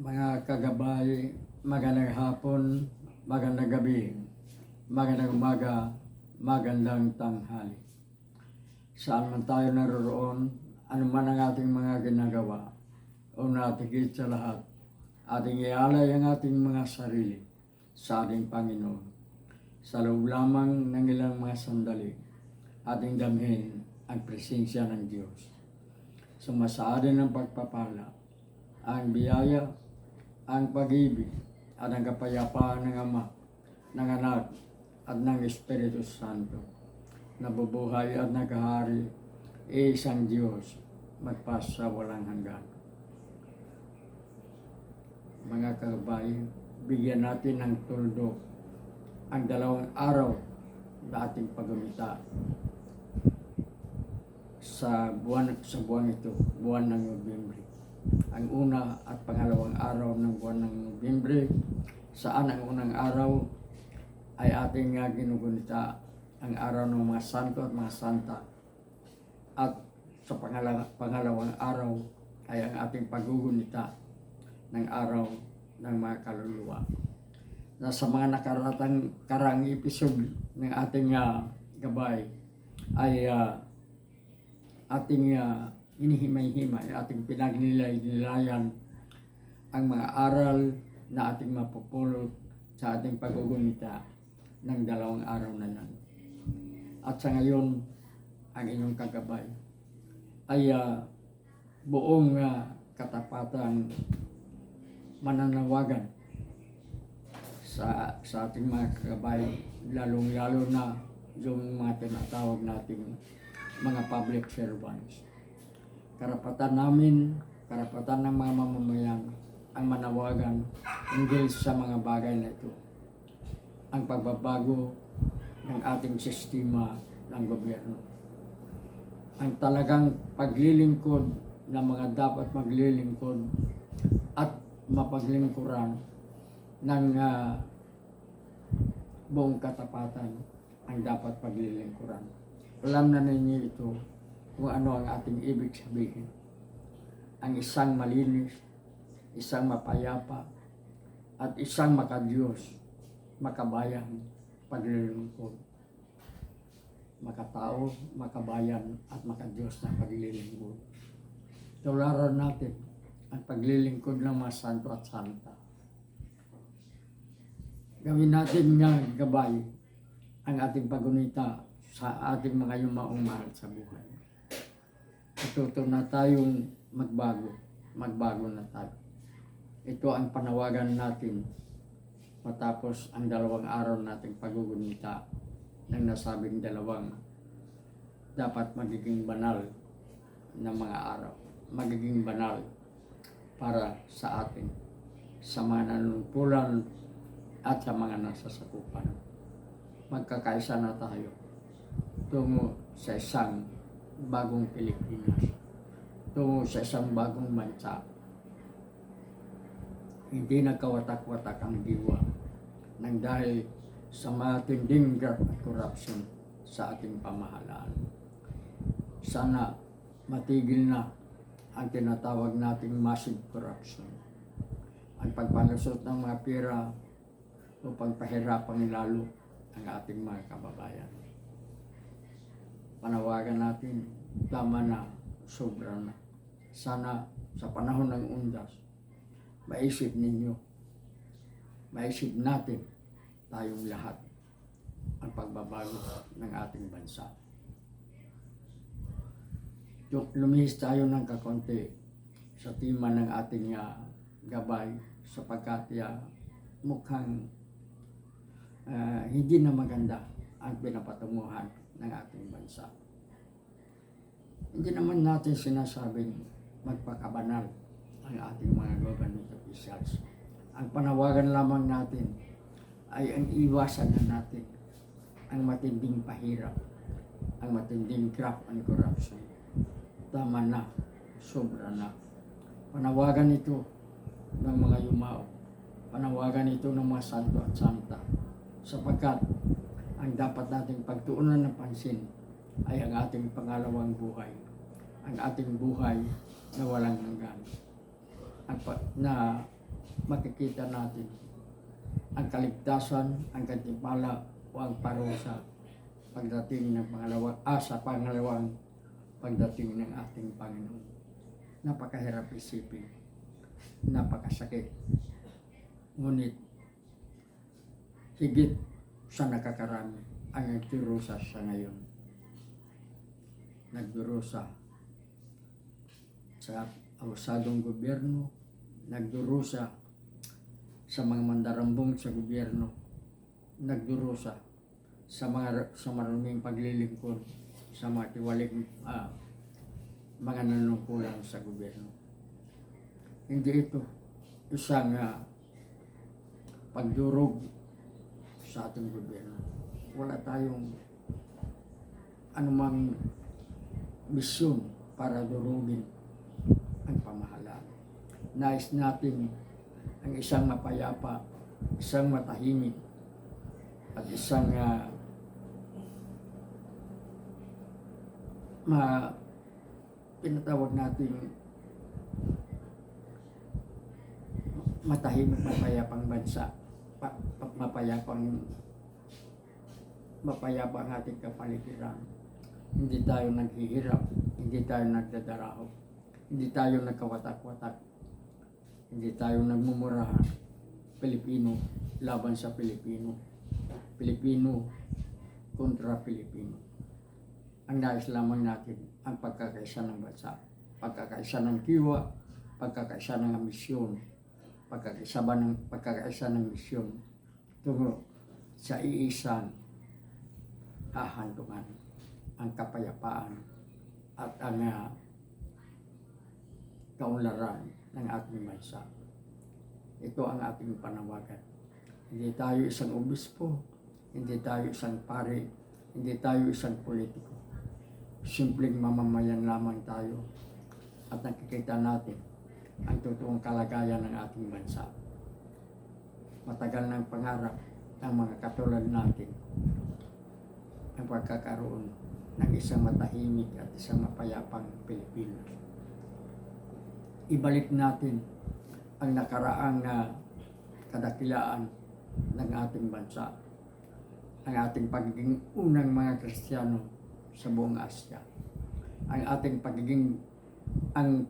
Mga kagabay, magandang hapon, magandang gabi, magandang umaga, magandang tanghali. Saan man tayo naroroon, ano man ang ating mga ginagawa, o natigit sa lahat, ating ialay ang ating mga sarili sa ating Panginoon. Sa loob lamang ng ilang mga sandali, ating damhin ang presensya ng Diyos. Sumasaadin ng pagpapala, ang biyaya, ang pag-ibig, at ang kapayapaan ng Ama, ng Anak, at ng Espiritu Santo. Nabubuhay at naghahari, isang Diyos, magpasa walang hanggan. Mga kababayan, bigyan natin ng tuldo ang dalawang araw na ating pagumita sa buwan sa buwan ito, buwan ng Nobyembre. Ang una at pangalawang araw ng buwan ng Nobyembre, saan ang unang araw ay ating uh, ginugunita ang araw ng mga santo at mga santa. At sa pangalawa, pangalawang araw ay ang ating paggugunita ng araw ng mga kaluluwa. Na sa mga nakaratang karang episode ng ating uh, gabay ay uh, ating uh, inihimay-himay, ating pinagnilay-nilayan ang mga aral na ating mapupulot sa ating paggugunita ng dalawang araw na yan. At sa ngayon, ang inyong kagabay ay uh, buong uh, katapatan mananawagan sa sa ating mga kagabay, lalong-lalo na yung mga tinatawag nating mga public servants. Karapatan namin, karapatan ng mga mamamayan ang manawagan hinggil sa mga bagay na ito. Ang pagbabago ng ating sistema ng gobyerno. Ang talagang paglilingkod ng mga dapat maglilingkod at mapaglingkuran ng uh, buong katapatan ang dapat paglilingkuran. Alam na ninyo ito kung ano ang ating ibig sabihin. Ang isang malinis, isang mapayapa, at isang makadiyos, makabayan, paglilingkod. Makatao, makabayan, at makadiyos na paglilingkod. Tularan natin ang paglilingkod ng mga santo at santa. Gawin natin nga gabay ang ating pagunita sa ating mga yumaong mahal sa buhay. Ituto na tayong magbago. Magbago na tayo. Ito ang panawagan natin matapos ang dalawang araw nating pagugunita ng nasabing dalawang dapat magiging banal na mga araw. Magiging banal para sa atin, sa mga nanunumpulan at sa mga nasasakupan. Magkakaisa na tayo tungo sa isang bagong Pilipinas, tungo sa isang bagong bansa. Hindi nagkawatak-watak ang diwa nang dahil sa matinding graft at corruption sa ating pamahalaan. Sana matigil na ang tinatawag nating massive corruption. Ang pagpalusot ng mga pera upang pahirapan lalo ang ating mga kababayan panawagan natin, tama na, sobra na. Sana sa panahon ng undas, maisip ninyo, maisip natin tayong lahat ang pagbabago ng ating bansa. Lumihis tayo ng kakonti sa tema ng ating uh, gabay sapagkat uh, mukhang uh, hindi na maganda ang pinapatunguhan ng ating bansa. Hindi naman natin sinasabing magpakabanal ang ating mga government officials. Ang panawagan lamang natin ay ang iwasan na natin ang matinding pahirap, ang matinding graft and corruption. Tama na, sobra na. Panawagan ito ng mga yumao. Panawagan ito ng mga santo at santa. Sapagkat ang dapat nating pagtuunan ng pansin ay ang ating pangalawang buhay. Ang ating buhay na walang hanggan. Ang pa, na makikita natin ang kaligtasan, ang katimpala o ang parusa pagdating ng pangalawa, ah, sa pangalawang pagdating ng ating Panginoon. Napakahirap isipin. Napakasakit. Ngunit, higit sa nakakarami ang nagdurusa sa ngayon. Nagdurusa sa abusadong gobyerno, nagdurusa sa mga mandarambong sa gobyerno, nagdurusa sa mga sa maruming paglilingkod sa mga tiwaling ah, mga nanungkulan sa gobyerno. Hindi ito isang ah, pagdurog sa ating gobyerno. Wala tayong anumang misyon para durugin ang pamahalaan. Nais natin ang isang mapayapa, isang matahimik, at isang ah, ma tinatawag natin matahimik mapayapang bansa pa, pa, mapayapang mapayapa ang ating kapaligiran hindi tayo naghihirap hindi tayo nagdadaraho hindi tayo nagkawatak-watak hindi tayo nagmumurahan. Pilipino laban sa Pilipino Pilipino kontra Pilipino. Ang nais lamang natin ang pagkakaisa ng bansa, pagkakaisa ng kiwa, pagkakaisa ng misyon, pagkakaisa ba ng pagkakaisa ng misyon. Tungo sa iisang hahantungan ang kapayapaan at ang uh, kaunlaran ng ating bansa. Ito ang ating panawagan. Hindi tayo isang obispo, hindi tayo isang pare, hindi tayo isang politiko simpleng mamamayan lamang tayo at nakikita natin ang totoong kalagayan ng ating bansa. Matagal ng pangarap ng mga katulad natin ang pagkakaroon ng isang matahimik at isang mapayapang Pilipinas. Ibalik natin ang nakaraang na kadakilaan ng ating bansa, ang ating pagiging unang mga Kristiyano sa buong Asya. Ang ating pagiging, ang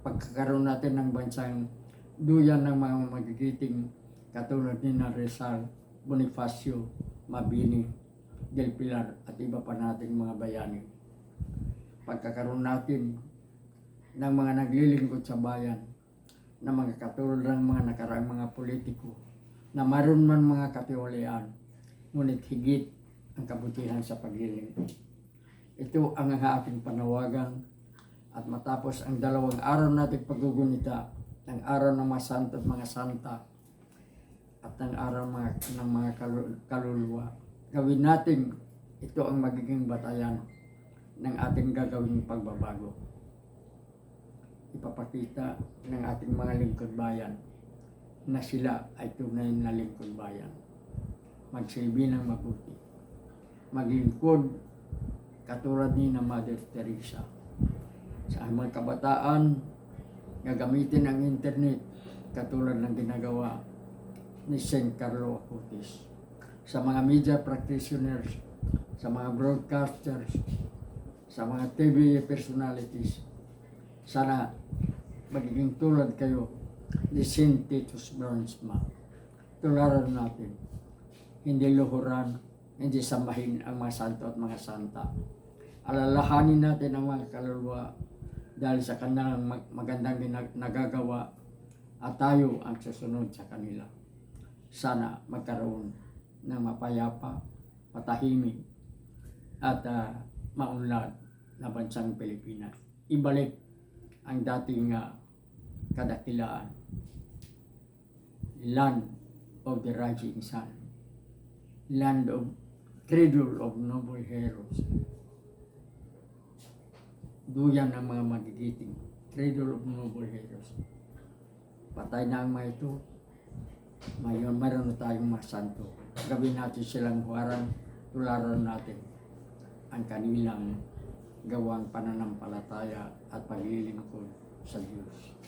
pagkakaroon natin ng bansang duyan ng mga magigiting katulad ni na Rizal, Bonifacio, Mabini, Del Pilar at iba pa nating mga bayani. Pagkakaroon natin ng mga naglilingkod sa bayan na mga katulad ng mga nakaraang mga politiko na maroon man mga katiwalian, ngunit higit ang kabutihan sa paglilingkod. Ito ang aking panawagan at matapos ang dalawang araw nating paggugunita, ang araw ng mga santo at mga santa at ang araw mga, ng mga kalul- kaluluwa, gawin natin ito ang magiging batayan ng ating gagawing pagbabago. Ipapakita ng ating mga lingkod bayan na sila ay tunay na lingkod bayan. Magsilbi ng mabuti. Maglingkod katulad ni na Mother Teresa. Sa mga kabataan, gagamitin ang internet katulad ng ginagawa ni St. Carlo Acutis. Sa mga media practitioners, sa mga broadcasters, sa mga TV personalities, sana magiging tulad kayo ni St. Titus Brownsma. Tularan natin, hindi luhuran, hindi sambahin ang mga santo at mga santa alalahanin natin ang mga kaluluwa dahil sa kanilang magandang nagagawa at tayo ang susunod sa kanila. Sana magkaroon ng mapayapa, matahimik at uh, maunlad na bansang Pilipinas. Ibalik ang dating uh, kadakilaan. Land of the rising sun. Land of cradle of noble heroes duyan ng mga magigiting. Cradle of Noble Heroes. Patay na ang mga ito. Ngayon, mayroon na tayong mga santo. Gawin natin silang huwarang, tularan natin ang kanilang gawang pananampalataya at paglilingkod sa Diyos.